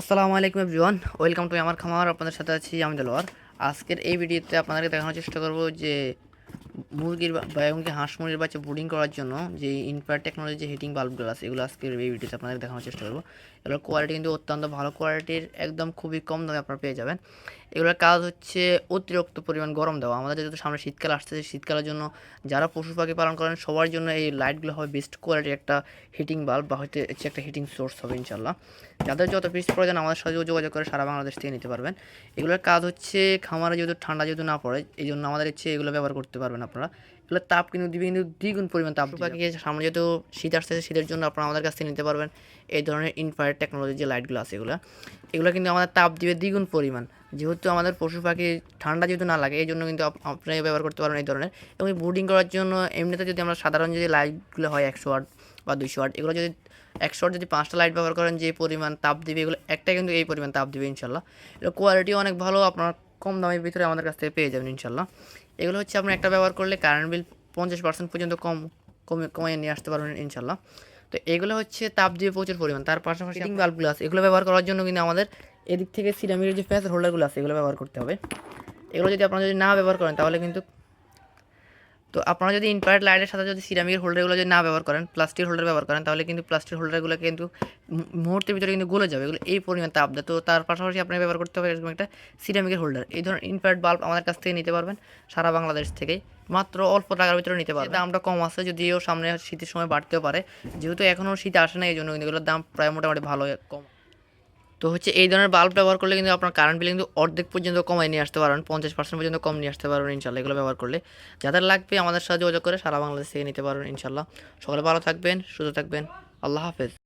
আসসালামু আলাইকুম everyone, welcome to আমার খামার, আপনাদের সাথে আছি আমি দেলোয়ার আজকের এই ভিডিওতে আপনাদেরকে দেখানোর চেষ্টা করব যে মুরগির বা বা, এমনকি হাঁস মুরগির বাচ্চা ব্রুডিং করার জন্য যে ইনফ্রার টেকনোলজি হিটিং বাল্বগুলো আছে, এগুলো আজকের এই ভিডিওতে আপনাদের দেখানোর চেষ্টা করব। এগুলোর কোয়ালিটি কিন্তু অত্যন্ত ভালো কোয়ালিটির একদম খুবই কম দামে আপনারা পেয়ে যাবেন। এগুলোর কাজ হচ্ছে অতিরিক্ত পরিমাণ গরম দেওয়া। আমাদের যেহেতু সামনে শীতকাল আসতেছে, শীতকালের জন্য যারা পশু পাখি পালন করেন, সবার জন্য এই লাইটগুলো হবে বেস্ট কোয়ালিটির একটা হিটিং বাল্ব বা হয়তো হচ্ছে একটা হিটিং সোর্স হবে ইনশাল্লাহ যাদের যত পিস প্রয়োজন, আমাদের সাথে যোগাযোগ করে সারা বাংলাদেশ থেকে নিতে পারবেন। এগুলোর কাজ হচ্ছে খামারে যেহেতু ঠান্ডা যেহেতু না পড়ে, এই জন্য আমাদের ইচ্ছে এগুলো ব্যবহার করতে পারবেন আপনারা। এগুলো তাপ কিন্তু দিবে কিন্তু দ্বিগুণ পরিমাণ তাপ পাখি সামনে যেহেতু শীত আসতেছে শীতের জন্য আপনারা আমাদের কাছ থেকে নিতে পারবেন এই ধরনের ইনফ্রারেড টেকনোলজি যে লাইটগুলো আছে এগুলো। এগুলো কিন্তু আমাদের তাপ দিবে দ্বিগুণ পরিমাণ। যেহেতু আমাদের পশু পাখি ঠান্ডা যেহেতু না লাগে এই জন্য কিন্তু আপ- আপনি ব্যবহার করতে পারবেন এই ধরনের। এবং বোর্ডিং করার জন্য এমনিতে যদি আমরা সাধারণ যদি লাইটগুলো হয় একশো ওয়াট বা দুইশো ওয়াট এগুলো যদি একশো ওয়াট যদি পাঁচটা লাইট ব্যবহার করেন যে পরিমাণ তাপ দিবে এগুলো একটা কিন্তু এই পরিমাণ তাপ দিবে ইনশাল্লাহ। এগুলো কোয়ালিটি অনেক ভালো আপনার কম দামের ভিতরে আমাদের কাছ থেকে পেয়ে যাবেন ইনশাল্লাহ। এগুলো হচ্ছে আপনি একটা ব্যবহার করলে কারেন্ট বিল পঞ্চাশ পার্সেন্ট পর্যন্ত কম কমে কমিয়ে নিয়ে আসতে পারবেন ইনশাল্লাহ তো এগুলো হচ্ছে তাপ দিয়ে প্রচুর পরিমাণ। তার পাশাপাশি বাল্বগুলো আছে। এগুলো ব্যবহার করার জন্য কিন্তু আমাদের এদিক থেকে সিরামিকের যে ফ্যাস হোল্ডারগুলো আছে এগুলো ব্যবহার করতে হবে। এগুলো যদি আপনারা যদি না ব্যবহার করেন তাহলে কিন্তু তো আপনারা যদি ইনফ্রারেড লাইটের সাথে যদি সিরামিকের হোল্ডারগুলো যদি না ব্যবহার করেন প্লাস্টিক হোল্ডার ব্যবহার করেন তাহলে কিন্তু প্লাস্টিক হোল্ডারগুলো কিন্তু মুহূর্তের ভিতরে কিন্তু গলে যাবে। এগুলো এই পরিমাণ তাপ দেয়। তো তার পাশাপাশি আপনাকে ব্যবহার করতে হবে এরকম একটা সিরামিকের হোল্ডার এই ধরনের ইনফ্রারেড বাল্ব আমাদের কাছ থেকে নিতে পারবেন। সারা বাংলাদেশ থেকেই মাত্র অল্প টাকার ভিতরে নিতে পারবেন। দামটা কম আছে যদিও সামনে শীতের সময় বাড়তেও পারে। যেহেতু এখনও শীত আসে না এই জন্য কিন্তু এগুলোর দাম প্রায় মোটামুটি ভালো কম। তো হচ্ছে এই ধরনের বাল্ব ব্যবহার করলে কিন্তু আপনার কারেন্ট বিল কিন্তু অর্ধেক পর্যন্ত কমায় নিয়ে আসতে পারেন, পঞ্চাশ পার্সেন্ট পর্যন্ত কম নিয়ে আসতে পারবেন ইনশাল্লাহ এগুলো ব্যবহার করলে। যাদের লাগবে আমাদের সাথে যোগাযোগ করে সারা বাংলাদেশ থেকে নিতে পারবেন ইনশাল্লাহ। সকালে ভালো থাকবেন, সুস্থ থাকবেন। আল্লাহ হাফেজ।